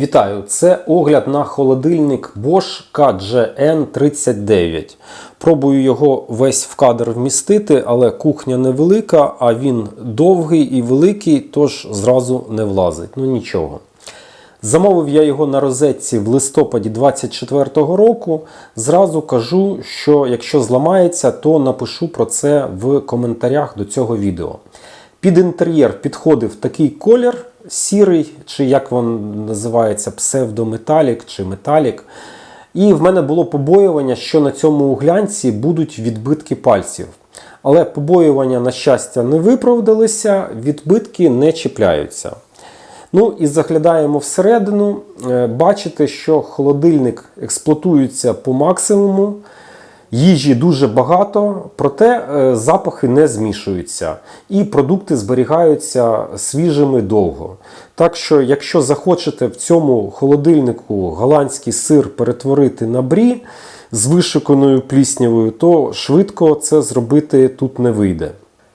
Вітаю! Це огляд на холодильник Bosch KGN39. Пробую його весь в кадр вмістити, але кухня невелика, а він довгий і великий, тож зразу не влазить. Ну нічого. Замовив я його на розетці в листопаді 24-го року. Зразу кажу, що якщо зламається, то напишу про це в коментарях до цього відео. Під інтер'єр підходив такий колір сірий, чи як він називається, псевдометалік чи металік. І в мене було побоювання, що на цьому глянці будуть відбитки пальців. Але побоювання, на щастя, не виправдалися, відбитки не чіпляються. Ну і заглядаємо всередину. Е, Бачите, що холодильник експлуатується по максимуму. Їжі дуже багато, проте е, запахи не змішуються і продукти зберігаються свіжими довго. Так що, якщо захочете в цьому холодильнику голландський сир перетворити на брі з вишиканою пліснявою, то швидко це зробити тут не вийде.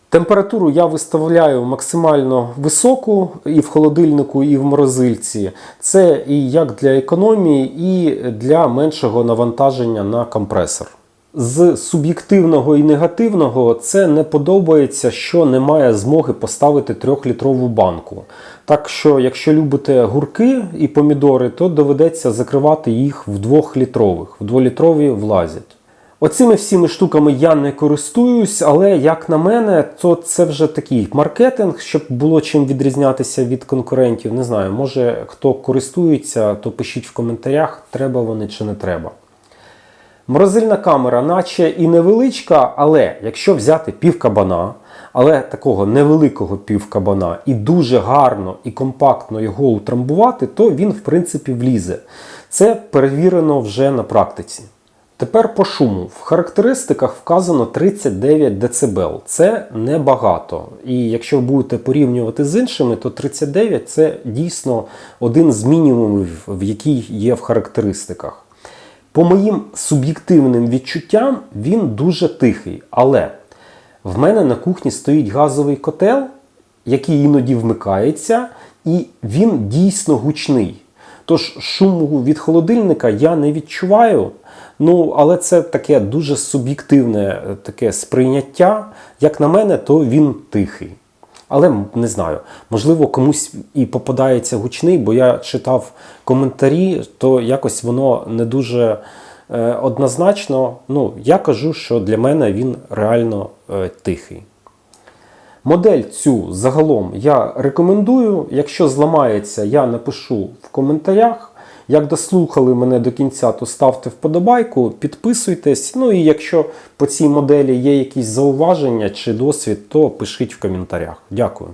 Температуру я виставляю максимально високу і в холодильнику, і в морозильці. Це і як для економії, і для меншого навантаження на компресор. З суб'єктивного і негативного це не подобається, що немає змоги поставити 3-літрову банку. Так що, якщо любите гурки і помідори, то доведеться закривати їх в 2-літрових. В 2-літрові влазять. Оцими всіми штуками я не користуюсь, але як на мене, то це вже такий маркетинг, щоб було чим відрізнятися від конкурентів. Не знаю, може хто користується, то пишіть в коментарях, треба вони чи не треба. Морозильна камера, наче і невеличка, але якщо взяти пів кабана, але такого невеликого пів кабана, і дуже гарно і компактно його утрамбувати, то він, в принципі, влізе. Це перевірено вже на практиці. Тепер по шуму. В характеристиках вказано 39 дБ. Це небагато. І якщо будете порівнювати з іншими, то 39 це дійсно один з мінімумів, в який є в характеристиках. По моїм суб'єктивним відчуттям, він дуже тихий. Але в мене на кухні стоїть газовий котел, який іноді вмикається, і він дійсно гучний. Тож шуму від холодильника я не відчуваю. Ну, але це таке дуже суб'єктивне е, таке сприйняття. Як на мене, то він тихий. Але не знаю, можливо, комусь і попадається гучний, бо я читав коментарі, то якось воно не дуже е, однозначно. Ну, я кажу, що для мене він реально е, тихий. Модель цю загалом я рекомендую. Якщо зламається, я напишу в коментарях. Як дослухали мене до кінця, то ставте вподобайку, підписуйтесь. Ну і якщо по цій моделі є якісь зауваження чи досвід, то пишіть в коментарях. Дякую.